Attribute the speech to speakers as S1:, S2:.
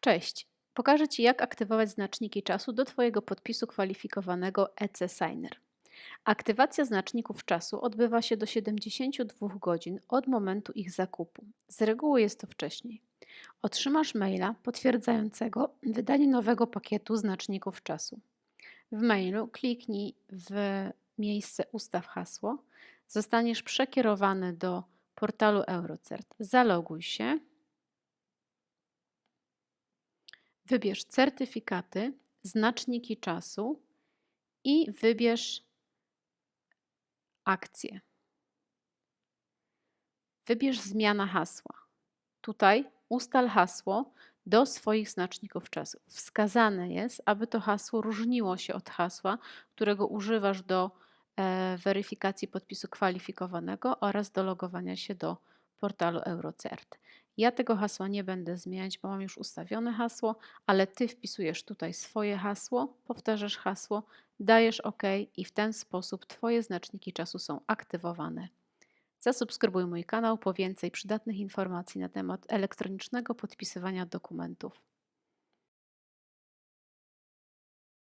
S1: Cześć. Pokażę Ci, jak aktywować znaczniki czasu do Twojego podpisu kwalifikowanego EC Signer. Aktywacja znaczników czasu odbywa się do 72 godzin od momentu ich zakupu. Z reguły jest to wcześniej. Otrzymasz maila potwierdzającego wydanie nowego pakietu znaczników czasu. W mailu kliknij w miejsce Ustaw hasło. Zostaniesz przekierowany do portalu Eurocert. Zaloguj się. Wybierz certyfikaty, znaczniki czasu i wybierz akcję. Wybierz zmiana hasła. Tutaj ustal hasło do swoich znaczników czasu. Wskazane jest, aby to hasło różniło się od hasła, którego używasz do e, weryfikacji podpisu kwalifikowanego oraz do logowania się do portalu Eurocert. Ja tego hasła nie będę zmieniać, bo mam już ustawione hasło, ale Ty wpisujesz tutaj swoje hasło, powtarzasz hasło, dajesz OK i w ten sposób Twoje znaczniki czasu są aktywowane. Zasubskrybuj mój kanał po więcej przydatnych informacji na temat elektronicznego podpisywania dokumentów.